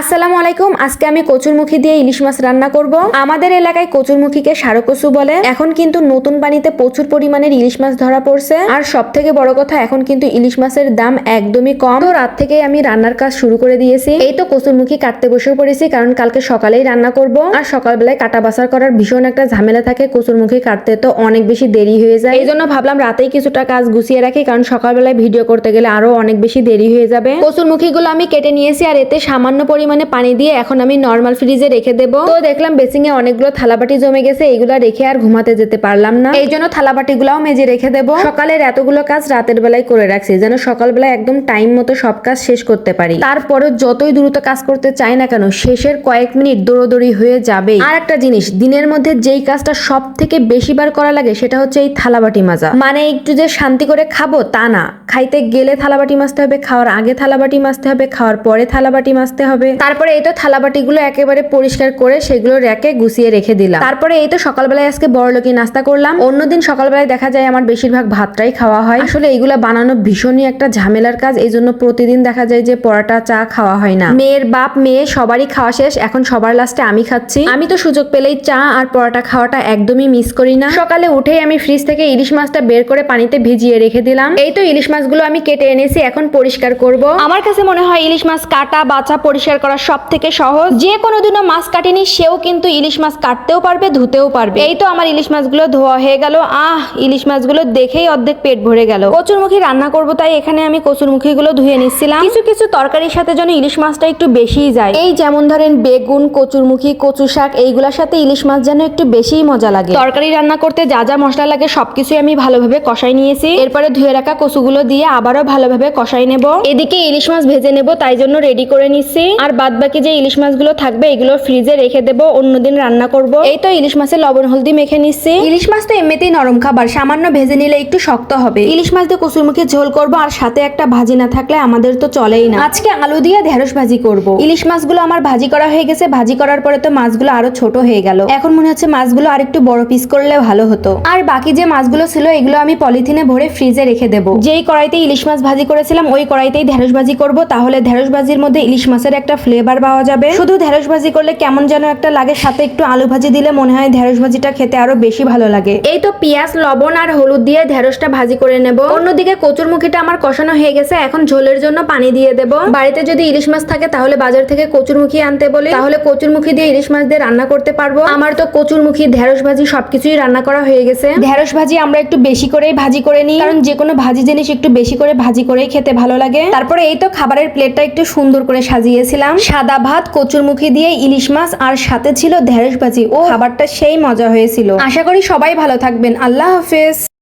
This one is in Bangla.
আসসালামু আলাইকুম। আজকে আমি কচুরমুখী দিয়ে ইলিশ মাছ রান্না করব। আমাদের এলাকায় কচুরমুখীকে সারো কচু বলে। এখন কিন্তু নতুন পানিতে প্রচুর পরিমাণের ইলিশ মাছ ধরা পড়ছে। আর সব থেকে বড় কথা, এখন কিন্তু ইলিশ মাছের দাম একদমই কম। তো রাত থেকেই আমি রান্নার কাজ শুরু করে দিয়েছি। এই তো কচুরমুখী কাটতে বসে পড়েছি, কারণ কালকে সকালেই রান্না করব। আর সকালবেলায় কাটা বাসার করার ভীষণ একটা ঝামেলা থাকে কচুরমুখী কাটতে, তো অনেক বেশি দেরি হয়ে যায়। এই জন্য ভাবলাম রাতেই কিছুটা কাজ গুছিয়ে রাখি, কারণ সকালবেলায় ভিডিও করতে গেলে আরও অনেক বেশি দেরি হয়ে যাবে। কচুরমুখী গুলো আমি কেটে নিয়েছি, আর এতে সামান্য পরিমাণে পানি দিয়ে এখন আমি নর্মাল ফ্রিজে রেখে দেব। তো দেখলাম বেসিং এ অনেকগুলো থালাবাটি জমে গেছে, এইগুলা রেখে আর ঘুমাতে যেতে পারলাম না। এই জন্য থালাবাটি গুলাও মেজে রেখে দেব। সকালের এতগুলো কাজ রাতের বেলায় করে রাখছি, যেন সকালবেলায় একদম টাইম মতো সব কাজ শেষ করতে পারি। তারপরে যতই দ্রুত কাজ করতে চাই না কেন, শেষের কয়েক মিনিট দৌড়দৌড়ি হয়ে যাবে আর একটা জিনিস, দিনের মধ্যে যেই কাজটা সব থেকে বেশি বার করা লাগে, সেটা হচ্ছে এই থালাবাটি মাজা। মানে একটু যে শান্তি করে খাব তা না। খাইতে গেলে থালাবাটি মাজতে হবে, খাওয়ার আগে থালাবাটি মাজতে হবে, খাওয়ার পরে থালাবাটি মাজতে হবে। তারপরে এই তো থালাবাটিগুলো একেবারে পরিষ্কার করে সেগুলো র্যাকে গুছিয়ে রেখে দিলাম। তারপরে এই তো সকালবেলায় আজকে বড়লোকি নাস্তা করলাম। অন্যদিন সকালবেলায় দেখা যায় আমার বেশিরভাগ ভাতটাই খাওয়া হয়। আসলে এইগুলা বানানো ভীষণই একটা ঝামেলার কাজ এই জন্য প্রতিদিন দেখা যায় যে পরোটা, চা খাওয়া হয় না। মেয়ের বাপ, মেয়ে, সবারই খাওয়া শেষ, এখন সবার লাস্টে আমি খাচ্ছি। আমি তো সুযোগ পেলেই চা আর পরোটা খাওয়াটা একদমই মিস করি না। সকালে উঠেই আমি ফ্রিজ থেকে ইলিশ মাছটা বের করে পানিতে ভিজিয়ে রেখে দিলাম। এই তো ইলিশ মাছগুলো আমি কেটে এনেছি, এখন পরিষ্কার করব। আমার কাছে মনে হয় ইলিশ মাছ কাটা, বাছা, পরিষ্কার করা সব থেকে সহজ। যে কোনো দিনও মাছ কাটেনি, সেও কিন্তু ইলিশ মাছ কাটতেও পারবে, ধুতেও পারবে। এই তো আমার ইলিশ মাছগুলো ধোয়া হয়ে গেল। আহ, ইলিশ মাছগুলো দেখেই অর্ধেক পেট ভরে গেল। কচুরমুখী রান্না করব, তাই এখানে আমি কচুরমুখী গুলো ধুয়ে নিচ্ছিলাম। কিছু কিছু তরকারির সাথে যেন ইলিশ মাছটা একটু বেশিই যায়। এই যেমন ধরেন বেগুন, কচুরমুখী কচু শাক এইগুলোর সাথে ইলিশ মাছ যেন একটু বেশিই মজা লাগে। তরকারি রান্না করতে যা যা মশলা লাগে, সবকিছুই আমি ভালোভাবে কষাই নিয়েছি। এরপরে ধুয়ে রাখা কচুগুলো দিয়ে আবারও ভালোভাবে কষাই নেব। এদিকে ইলিশ মাছ ভেজে নেব তাই জন্য রেডি করে নিচ্ছি আর বাদ বাকি যে ইলিশ মাছগুলো থাকবে এগুলো ফ্রিজে রেখে দেব অন্যদিন রান্না করব। এই তো ইলিশ মাছের লবণ হলদি মেখে নিচ্ছি ইলিশ মাছ তো এমনিতেই নরম খাবার সামান্য ভেজে নিলে একটু শক্ত হবে। ইলিশ মাছ দিয়ে কচুরমুখী ঝোল করব আর সাথে একটা ভাজি না থাকলে আমাদের তো চলেই না। আজকে আলু দিয়ে ঢেঁড়স ভাজি করব। ইলিশ মাছগুলো আমার ভাজি করা হয়ে গেছে ভাজি করার পরে তো মাছগুলো আরও ছোট হয়ে গেল। এখন মনে হচ্ছে মাছগুলো আর একটু বড় পিস করলে ভালো হতো। আর বাকি যে মাছগুলো ছিল এগুলো আমি পলিথিনে ভরে ফ্রিজে রেখে দেবো। যেই কড়াইতে ইলিশ মাছ ভাজি করেছিলাম ওই কড়াইতেই ঢেঁড়স ভাজি করব। তাহলে ঢেঁড়স ভাজির মধ্যে ইলিশ মাছের একটা ফ্লেভার পাওয়া যাবে। শুধু ঢেঁড়স ভাজি করলে কেমন যেন একটা লাগে সাথে একটু আলু ভাজি দিলে মনে হয় ঢেঁড়স ভাজিটা খেতে আরও বেশি ভালো লাগে। এই তো পেঁয়াজ লবণ আর হলুদ দিয়ে ঢেঁড়সটা ভাজি করে নেব। অন্যদিকে কচুর মুখিটা আমার কষানো হয়ে গেছে এখন ঝোলের জন্য পানি দিয়ে দেব। বাড়িতে যদি ইলিশ মাছ থাকে তাহলে বাজার থেকে কচুর মুখি আনতে বলি। তাহলে কচুর মুখি দিয়ে ইলিশ মাছ দিয়ে রান্না করতে পারব। আমার তো কচুর মুখি ঢেঁড়স ভাজি সবকিছুই রান্না করা হয়ে গেছে। ঢেঁড়স ভাজি আমরা একটু বেশি করেই ভাজি করে নিই কারণ যে কোনো ভাজি জিনিস একটু বেশি করে ভাজি করেই খেতে ভালো লাগে। তারপরে এই তো খাবারের প্লেটটা একটু সুন্দর করে সাজিয়েছিলাম। সাদা ভাত কচুর মুখী দিয়ে ইলিশ মাছ, আর সাথে ছিল ঢেঁড়স ভাজি। ও, খাবারটা সেই মজা হয়েছিল। আশা করি সবাই ভালো থাকবেন। আল্লাহ হাফেজ।